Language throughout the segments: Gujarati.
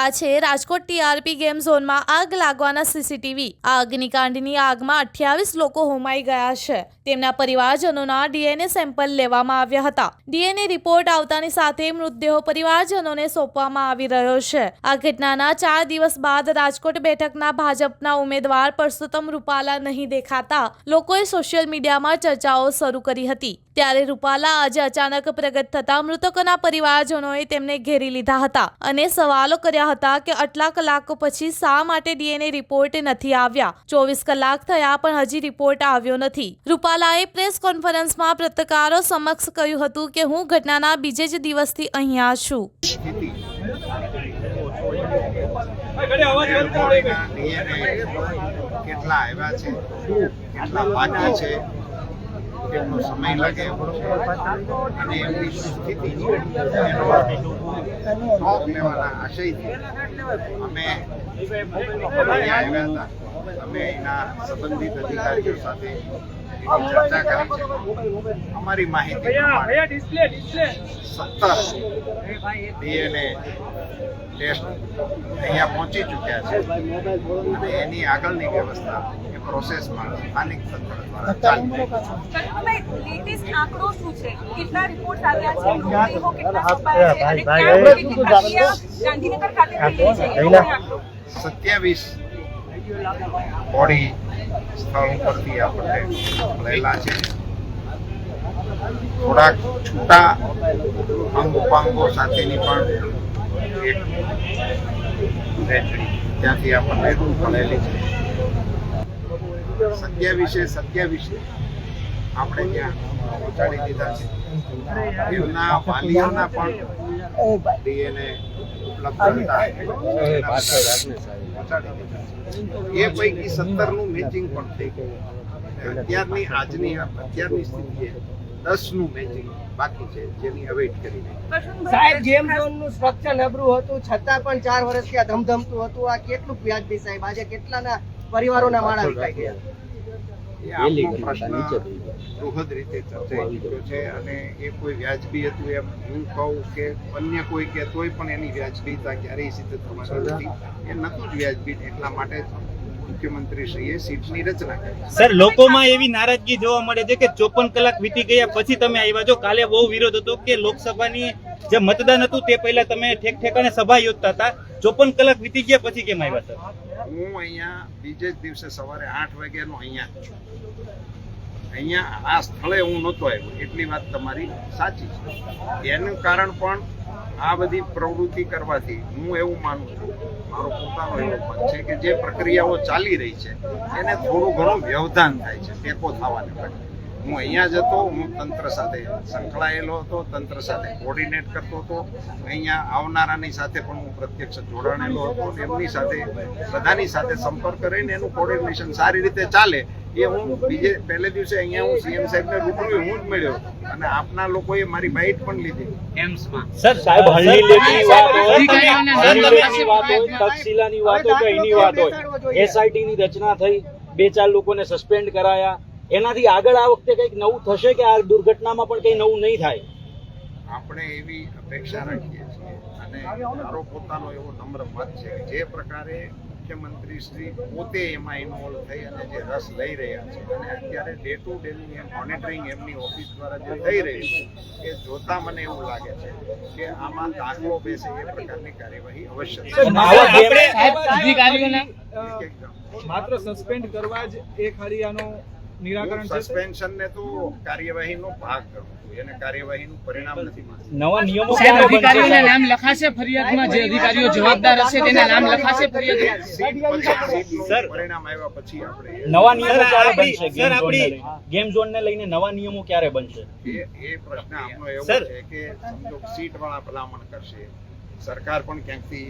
આ છે રાજકોટ ટીઆરપી ગેમ ઝોનમાં આગ લાગવાના સીસીટીવી. આ અગ્નિકાંડની આગમાં અઠ્યાવીસ લોકો હોમાઈ ગયા છે. તેમના પરિવારજનોના ડીએનએ સેમ્પલ લેવામાં આવ્યા હતા. ડીએનએ રિપોર્ટ આવતાની સાથે મૃતદેહો પરિવારજનોને સોંપવામાં આવી રહ્યો છે. આ ઘટનાના ચાર દિવસ બાદ રાજકોટ બેઠકના ભાજપના ઉમેદવાર પરસોત્તમ રૂપાલા નહીં દેખાતા લોકોએ સોશિયલ મીડિયામાં ચર્ચાઓ શરૂ કરી હતી. ત્યારે રૂપાલા આજે અચાનક પ્રગટ થતા મૃતકોના પરિવારજનોએ તેમને ઘેરી લીધા હતા અને સવાલો કર્યા હતા કે આટલા કલાકો પછી શા માટે ડીએનએ રિપોર્ટ નથી આવ્યા? ચોવીસ કલાક થયા પણ હજી રિપોર્ટ આવ્યો નથી. રૂપાલાએ પ્રેસ કોન્ફરન્સમાં પત્રકારો સમક્ષ કહ્યું હતું કે હું ઘટનાના બીજે જ દિવસથી અહીંયા છું. કેટલા આવ્યા છે? કેટલા બાકી છે? કેટલો સમય લાગે એવો અને એમની સ્થિતિ એનો શોખ લેવાના આશયથી અમે અમે એના સંબંધિત અધિકારીઓ સાથે એની ચર્ચા કરી છે અમારી માહિતી સત્તર ડીએનએ ટેસ્ટ અહીંયા પહોંચી ચૂક્યા છે. અને એની આગળની વ્યવસ્થા એ પ્રોસેસમાં સ્થાનિક તંત્ર દ્વારા ચાલી સત્યાવીસ બોડી સ્થળ ઉપરથી આપણે લેલા છે. થોડાક છૂટા અંગ ઉપાંગો સાથેની પણ એક ત્યાંથી આપણને મળેલી છે. સત્યાવીસે સત્યાવીસે આપણે ત્યાં પહોંચાડી દીધા છે. એમના વાલીઓના પણ ડીએનએ ઉપલબ્ધ હતા. એના પહોંચાડી દીધા છે. એ પૈકી સત્તરનું મેચિંગ પણ થઈ ગયું. અત્યારની આજની અત્યારની સ્થિતિએ દસનું મેચિંગ બાકી છે જેની અવેટ કરી સાહેબ ગેમ ઝોનનું સ્ટ્રક્ચર નબળું હતું છતાં પણ ચાર વર્ષ ત્યાં ધમધમતું હતું. આ કેટલું વ્યાજબી સાહેબ? આજે કેટલાના પરિવારોના માળા વિકાઈ ગયા? બૃહદ રીતે ચર્ચાઈ ચૂક્યો છે અને એ કોઈ વ્યાજબી હતું એમ હું કહું કે અન્ય કોઈ કે તોય પણ એની વ્યાજબીતા ક્યારેય સિદ્ધ થવાની નથી. એ નતું જ વ્યાજબી એટલા માટે મુખ્યમંત્રીશ્રીએ સીટની રચના કરી. સર લોકોમાં એવી નારાજગી જોવા મળે છે કે ચોપન કલાક વીતી ગયા પછી તમે આવ્યા. છો કાલે બહુ વિરોધ હતો કે લોકસભાની જે મતદાન હતું તે પહેલા તમે ઠેક ઠેકાણે સભા યોજતા હતા. ચોપન કલાક વીતી ગયા, પછી કેમ આવ્યા સર હું અહીંયા બીજે જ દિવસે સવારે આઠ વાગ્યાનો અહીંયા છું. અહીંયા આ સ્થળે હું નહોતો આવ્યો, એટલી વાત તમારી સાચી છે. એનું કારણ પણ આ બધી પ્રવૃત્તિ કરવાથી હું એવું માનું છું, મારો પોતાનો એવો મત છે કે જે પ્રક્રિયાઓ ચાલી રહી છે, એને થોડું ઘણું વ્યવધાન થાય છે, ટેકો થવાને બદલે. હું અહીંયા જ હતો હું તંત્ર સાથે સંકળાયેલો હતો તંત્ર સાથે કોર્ડિનેટ કરતો હતો. અહીંયા આવનારાની સાથે પણ હું પ્રત્યક્ષ જોડાણેલો હતો અને એમની સાથે બધાની સાથે સંપર્ક કરીને એનું કોર્ડિનેશન સારી રીતે ચાલે એ હું બીજે પહેલે દિવસે અહીંયા હું સીએમ સાહેબને રૂબરૂ હું જ મળ્યો અને આપના લોકોએ મારી બાઇટ પણ લીધી. સર સાહેબ હળની લેખની વાત હોય તક્ષશિલાની વાત હોય કે એની વાત હોય. એસઆઈટી ની રચના થઈ બે ચાર લોકોને સસ્પેન્ડ કરાયા. એનાથી આગળ આ વખતે કંઈક નવું થશે કે આ દુર્ઘટનામાં પણ કંઈ નવું નહીં થાય આપણે એવી અપેક્ષા રાખીએ છીએ અને મારો પોતાનો એવો નમ્ર મત છે કે જે પ્રકારે મુખ્યમંત્રી શ્રી પોતે એમાં ઇન્વોલ્વ થઈ અને જે રસ લઈ રહ્યા છે અને અત્યારે ડે ટુ ડેની મોનિટરિંગ એમની ઓફિસ દ્વારા જે થઈ રહ્યું છે એ જોતા મને એવું લાગે છે કે આમાં દાખલો બેસે એ પ્રકારની કાર્યવાહી અવશ્ય. માત્ર સસ્પેન્ડ કરવા જ એ ખાલી આનો નિરાકરણ છે સસ્પેન્શન ને તો કાર્યવાહીનો ભાગ છું. એને કાર્યવાહીનું પરિણામ નથી માનતો નવા નિયમો સાહેબ ક્યારે બનશે? અધિકારીઓના નામ લખાશે ફરિયાદમાં જે અધિકારીઓ જવાબદાર હશે તેના નામ લખાશે ફરિયાદમાં સર. પરિણામ આવ્યા પછી આપણે નવા નિયમો ક્યારે બનશે સર, આપણી-? ગેમ ઝોનને લઈને? નવા નિયમો ક્યારે બનશે? એ એ પ્રશ્ન આપણો એવો છે કે સમજો સીટ વાળા ભલામણ કરશે. સરકાર પણ ક્યાંકથી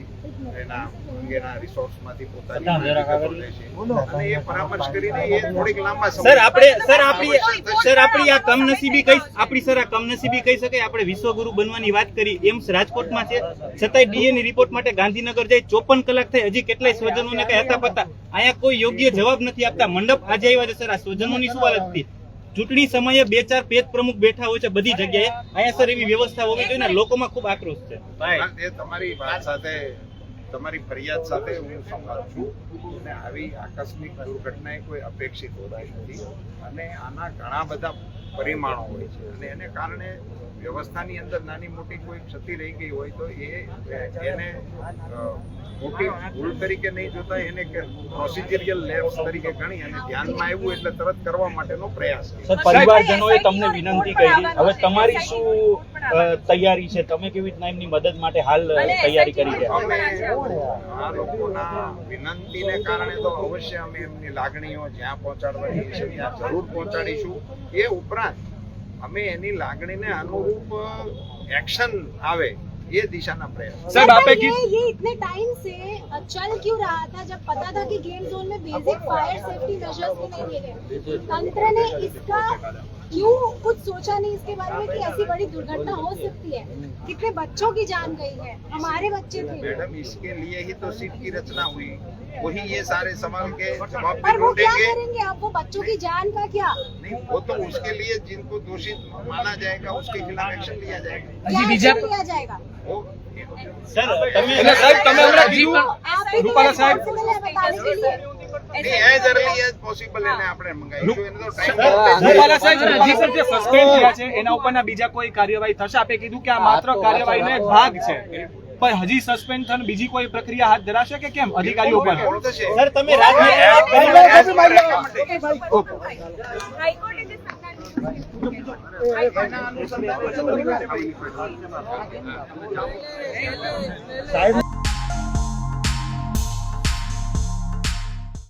એના અંગેના રિસોર્સમાંથી પોતાની. અને એ પરામર્શ કરીને એ થોડીક લાંબા સમય સર આપણે સર આપણી સર આપણી આ કમનસીબી કઈ આપણી સર આ કમનસીબી કહી શકાય આપણે વિશ્વગુરુ બનવાની વાત કરી. એમ રાજકોટમાં છે. છતાંય ડીએનએ રિપોર્ટ માટે ગાંધીનગર જાય ચોપન કલાક થઈ હજી કેટલાય સ્વજનોને કઈ હતા પતા અહીંયા કોઈ યોગ્ય જવાબ નથી આપતા. મંડપ આજે આવ્યા છે સર. આ સ્વજનોની શું હાલત હતી? ચૂંટણી સમયે બે ચાર પેજ પ્રમુખ બેઠા હોય છે બધી જગ્યાએ. અહીંયા સર એવી વ્યવસ્થા હોવી જોઈએ ને લોકોમાં ખૂબ આક્રોશ છે. એ તમારી વાત સાથે તમારી ફરિયાદ સાથે હું સંમત છું અને આવી આકસ્મિક દુર્ઘટનાએ કોઈ અપેક્ષિત હોતા નથી. અને આના ઘણા બધા પરિમાણો હોય છે. અને એને કારણે વ્યવસ્થાની અંદર નાની મોટી કોઈ ક્ષતિ રહી ગઈ હોય તો એ એને મોટી ભૂલ તરીકે નહીં જોતા એને પ્રોસિજરિયલ લેબ્સ તરીકે ગણી અને ધ્યાનમાં આવ્યું એટલે તરત કરવા માટેનો પ્રયાસ. સર પરિવારજનોએ તમને વિનંતી કરી. હવે તમારી શું તૈયારી છે? તમે કેવી રીતના એમની મદદ માટે હાલ તૈયારી કરી છે અમે આ લોકોના વિનંતીને કારણે તો અવશ્ય અમે એમની લાગણીઓ જ્યાં પહોંચાડવાની છે ત્યાં જરૂર પહોંચાડીશું. એ ઉપરાંત અમે એની લાગણીને અનુરૂપ એક્શન આવે એ દિશાના પ્રયાસ સાહેબ આપે ये કીધું ये इतने टाइम से चल क्यों रहा था जब पता था कि गेम जोन में बेसिक फायर सेफ्टी मेजर्स भी नहीं दिए गए तंत्र ने इसका क्यों कुछ सोचा नहीं इसके बारे में कि ऐसी बड़ी दुर्घटना हो सकती है कितने बच्चों की जान गई है हमारे बच्चे थे मैडम इसके लिए ही तो सीट की रचना हुई वही ये सारे सवाल के जवाब भी पर वो क्या ढूंढेंगे करेंगे अब वो बच्चों की जान का क्या नहीं वो तो उसके लिए जिनको दोषित माना जाएगा उसके खिलाफ एक्शन लिया जाएगा क्या एक्शन लिया जाएगा वो સર તમે એટલે સાહેબ તમે હમણાં કીધું आप રૂપાલા साहब। એના ઉપરના બીજા કોઈ કાર્યવાહી થશે? આપે કીધું કે આ માત્ર કાર્યવાહીનો ભાગ છે. પણ હજી સસ્પેન્ડ થઈને બીજી કોઈ પ્રક્રિયા હાથ ધરાશે કે કેમ? અધિકારીઓ પર તમે રાજ્ય સાહેબ